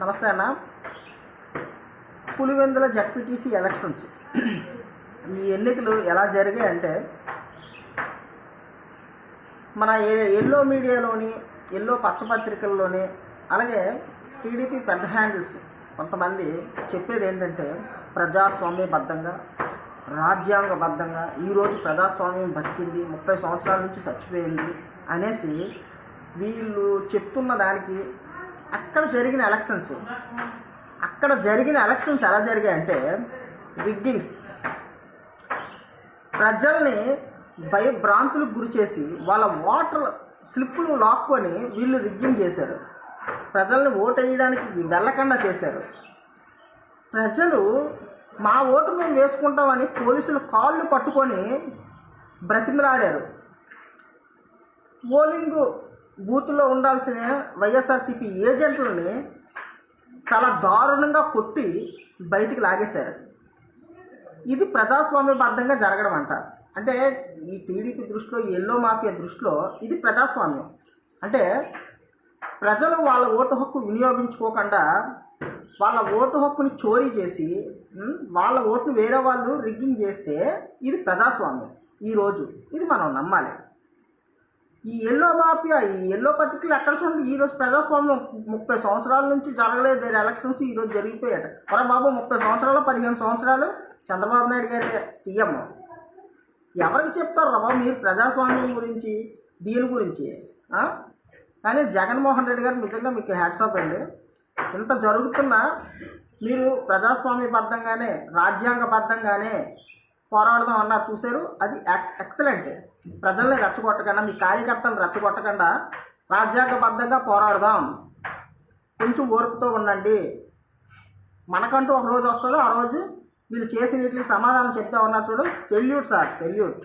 నమస్తే అన్న. Pulivendula ZPTC elections. ఈ ఎన్నికలు ఎలా జరిగాయి అంటే మన ఎల్లో మీడియాలోని ఎల్లో పచ్చపత్రికల్లోని అలాగే టీడీపీ పెద్ద హ్యాండిల్స్ కొంతమంది చెప్పేది ఏంటంటే ప్రజాస్వామ్యబద్ధంగా రాజ్యాంగబద్ధంగా ఈరోజు ప్రజాస్వామ్యం బతికింది ముప్పై సంవత్సరాల నుంచి చచ్చిపోయింది అనేసి వీళ్ళు చెప్తున్న దానికి అక్కడ జరిగిన ఎలక్షన్స్ అక్కడ జరిగిన ఎలక్షన్స్ ఎలా జరిగాయంటే రిగ్గింగ్స్ ప్రజల్ని భయభ్రాంతులకు గురి చేసి వాళ్ళ ఓటర్ స్లిప్పులు లాక్కొని వీళ్ళు రిగ్గింగ్ చేశారు. ప్రజల్ని ఓటు వేయడానికి వెళ్ళకుండా చేశారు. ప్రజలు మా ఓటు మేము వేసుకుంటామని పోలీసులు కాళ్ళు పట్టుకొని బ్రతిమలాడారు. పోలింగ్ బూత్లో ఉండాల్సిన వైఎస్ఆర్సీపీ ఏజెంట్లని చాలా దారుణంగా కొట్టి బయటికి లాగేశారు. ఇది ప్రజాస్వామ్యబద్ధంగా జరగడం అంట. అంటే ఈ టీడీపీ దృష్టిలో ఎల్లో మాఫియా దృష్టిలో ఇది ప్రజాస్వామ్యం. అంటే ప్రజలు వాళ్ళ ఓటు హక్కు వినియోగించుకోకుండా వాళ్ళ ఓటు హక్కుని చోరీ చేసి వాళ్ళ ఓటును వేరే వాళ్ళు రిగ్గింగ్ చేస్తే ఇది ప్రజాస్వామ్యం. ఈరోజు ఇది మనం నమ్మాలి. ఈ ఎల్లో మాఫియా ఈ ఎల్లో పత్రికలు ఎక్కడ చూడండి ఈ రోజు ప్రజాస్వామ్యం ముప్పై సంవత్సరాల నుంచి జరగలేదు. ఎలక్షన్స్ ఈ రోజు జరిగిపోయాట మరి బాబు ముప్పై సంవత్సరాలు పదిహేను సంవత్సరాలు చంద్రబాబు నాయుడు గారి సీఎం. ఎవరికి చెప్తారు రా బాబు మీరు ప్రజాస్వామ్యం గురించి దీని గురించి? కానీ జగన్మోహన్ రెడ్డి గారు నిజంగా మీకు హ్యాట్సాప్ అండి. ఇంత జరుగుతున్నా మీరు ప్రజాస్వామ్యబద్ధంగానే రాజ్యాంగబద్ధంగానే పోరాడదాం అన్నారు చూశారు. అది ఎక్స్ ఎక్సలెంట్ ప్రజల్ని రెచ్చగొట్టకుండా మీ కార్యకర్తలను రెచ్చగొట్టకుండా రాజ్యాంగబద్ధంగా పోరాడదాం. కొంచెం ఓర్పుతో ఉండండి. మనకంటూ ఒక రోజు వస్తుందో. ఆ రోజు వీళ్ళు చేసిన వీటికి సమాధానం చెప్తా ఉన్నారు చూడు. Salute sir salute